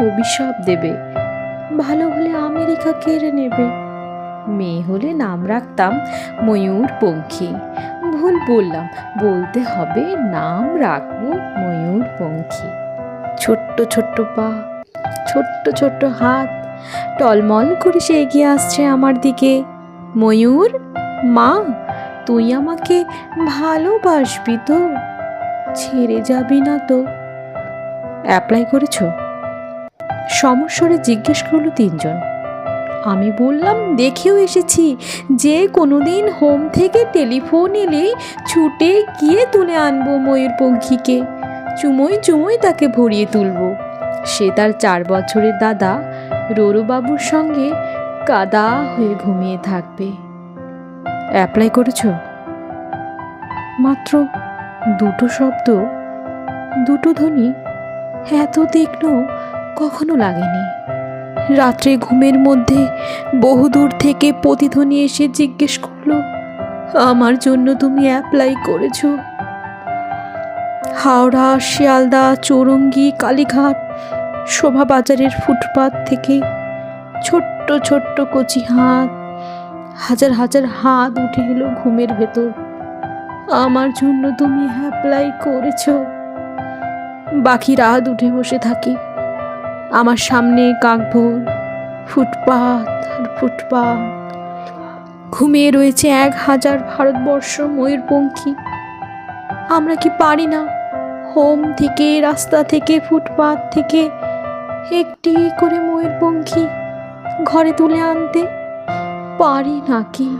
অভিশাপ দেবে। ভালো হলে আমেরিকা কেড়ে নেবে। মেয়ে হলে নাম রাখতাম ময়ূর পঙ্খী। ভুল বললাম, বলতে হবে নাম রাখব ময়ূর পঙ্খী। ছোট্ট ছোট্ট পা, ছোট্ট ছোট্ট হাত, টলমল করে সে এগিয়ে আসছে আমার দিকে। ময়ূর, মা, তুই আমাকে ভালোবাসবি তো? ছেড়ে যাবি না তো? অ্যাপ্লাই করেছ? সমস্বরে জিজ্ঞেস করল তিনজন। আমি বললাম, দেখেও এসেছি যে কোনো দিন হোম থেকে টেলিফোন এলেই ছুটে গিয়ে তুলে আনব ময়ূরপঙ্খীকে চুমোই চুমোই তাকে ভরিয়ে তুলব। সে তার চার বছরের দাদা রোরুবাবুর সঙ্গে কাদা হয়ে ঘুমিয়ে থাকবে। অ্যাপ্লাই করেছ? মাত্র দুটো শব্দ, দুটো ধ্বনি। এত তীক্ষ্ণ কখনো লাগেনি। রাত্রে ঘুমের মধ্যে বহুদূর থেকে প্রতিধ্বনি এসে জিজ্ঞেস করল, আমার জন্য তুমি অ্যাপ্লাই করেছ? হাওড়া, শিয়ালদা, চৌরঙ্গি, কালীঘাট, শোভাবাজারের ফুটপাত থেকে ছোট্ট ছোট্ট কচি হাত, হাজার হাজার হাত উঠে এলো ঘুমের ভেতর। আমার জন্য তুমি অ্যাপ্লাই করেছ? বাকি রাত উঠে বসে থাকি। আমার সামনে কাকভোর, ফুটপাত আর ফুটপাত। ঘুমিয়ে রয়েছে এক হাজার ভারতবর্ষ ময়ূরপঙ্খী। আমরা কি পারি না? হোম থেকে, রাস্তা থেকে, ফুটপাত থেকে একটি করে ময়ূরপঙ্খী ঘরে তুলে আনতে পারি নাকি?